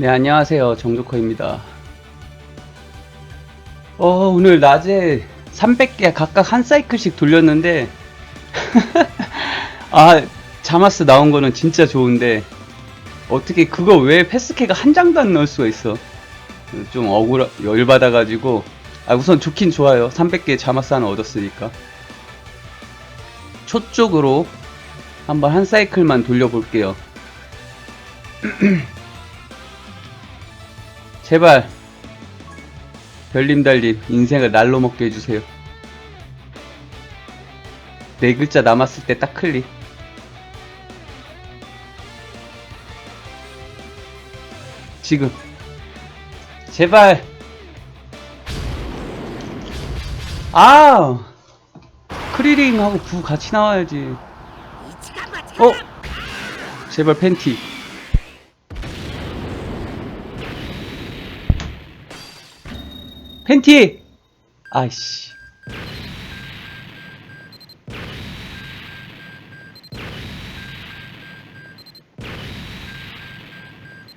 네, 안녕하세요. 정조커입니다. 어, 오늘 낮에 300개 각각 한 사이클씩 돌렸는데, 아, 자마스 나온 거는 진짜 좋은데, 어떻게 그거 왜 패스케가 한 장도 안 넣을 수가 있어? 좀 억울, 열받아가지고, 아, 우선 좋긴 좋아요. 300개 자마스 하나 얻었으니까. 초 쪽으로 한번 한 사이클만 돌려볼게요. 제발 별님 달님 인생을 날로 먹게 해주세요. 네 글자 남았을 때 딱 클릭. 지금 제발 아 크리링하고 부 같이 나와야지. 어 제발 팬티. 팬티! 아이씨.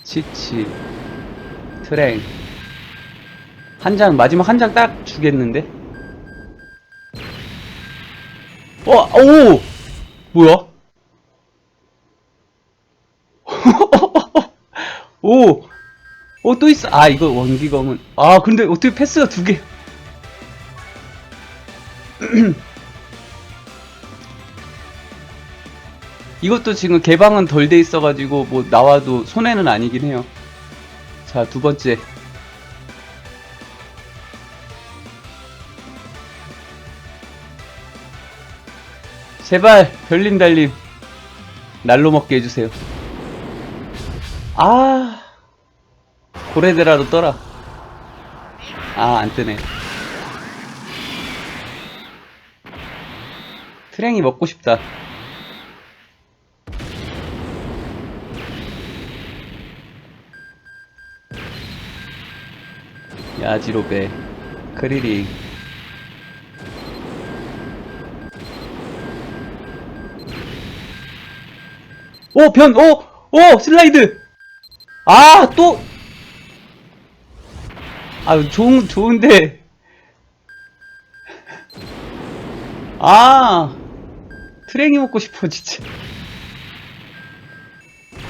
치치. 트랭. 한 장, 마지막 한 장 딱 주겠는데? 와, 오! 뭐야? 오! 어, 또 있어. 아, 이거 원기검은. 아, 근데 어떻게 패스가 두 개. 이것도 지금 개방은 덜 돼 있어가지고, 뭐, 나와도 손해는 아니긴 해요. 자, 두 번째. 제발, 별님 달님. 날로 먹게 해주세요. 아. 고래대라도 떠라. 아, 안 뜨네. 트랭이 먹고 싶다. 야지로베, 크리링. 오, 변, 오! 오! 슬라이드! 아, 또! 아, 좋은, 좋은데. 아, 트랭이 먹고 싶어, 진짜.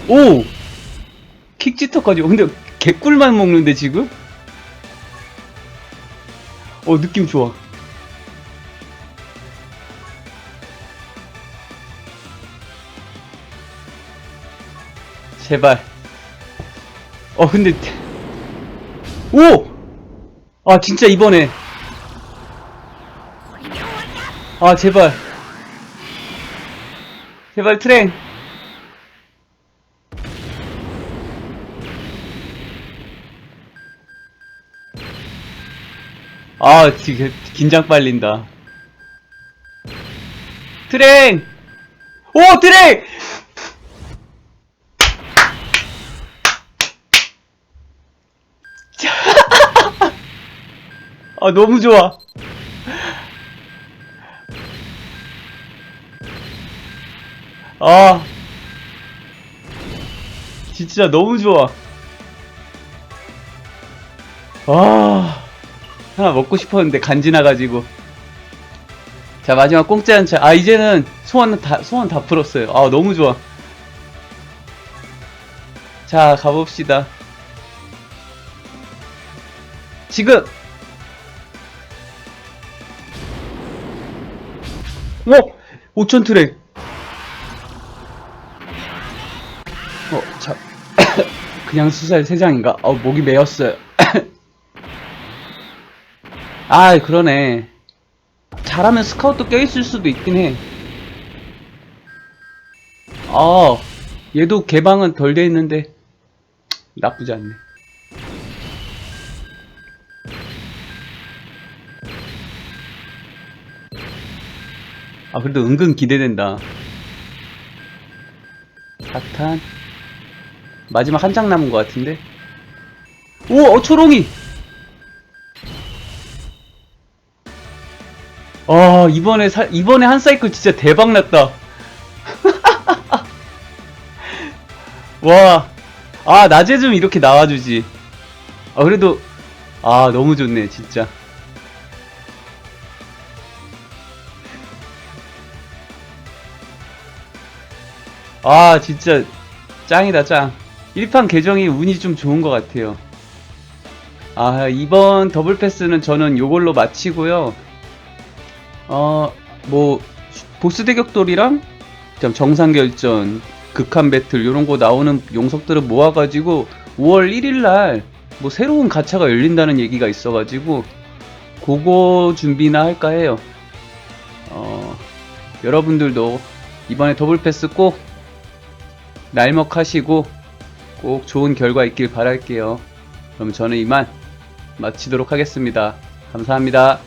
오! 킥지터까지. 근데 개꿀만 먹는데, 지금? 어, 느낌 좋아. 제발. 어, 근데, 오! 아, 진짜 이번에. 아, 제발. 제발 트랭. 아, 지금 긴장 빨린다. 트랭! 오, 트랭! 아, 너무 좋아. 아. 진짜 너무 좋아. 아. 하나 먹고 싶었는데 간지나가지고. 자, 마지막 공짜 한차. 아, 이제는 소원 다, 소원 다 풀었어요. 아, 너무 좋아. 자, 가봅시다. 지금! 어! 5천 트랙! 어, 자. 그냥 수살 3장인가? 어, 목이 메었어요. 아, 그러네. 잘하면 스카웃도 껴있을 수도 있긴 해. 아, 얘도 개방은 덜 돼 있는데, 나쁘지 않네. 아, 그래도 은근 기대된다. 사탄. 마지막 한 장 남은 것 같은데? 오, 어, 초롱이! 아, 이번에 사, 이번에 한 사이클 진짜 대박 났다. 와, 아, 낮에 좀 이렇게 나와주지. 아, 그래도, 아, 너무 좋네, 진짜. 아, 진짜, 짱이다, 짱. 1판 계정이 운이 좀 좋은 것 같아요. 아, 이번 더블 패스는 저는 요걸로 마치고요. 어, 뭐, 보스 대격돌이랑 좀 정상결전, 극한 배틀 요런 거 나오는 용석들을 모아가지고 5월 1일날 뭐 새로운 가차가 열린다는 얘기가 있어가지고 그거 준비나 할까 해요. 어, 여러분들도 이번에 더블 패스 꼭 날먹하시고 꼭 좋은 결과 있길 바랄게요. 그럼 저는 이만 마치도록 하겠습니다. 감사합니다.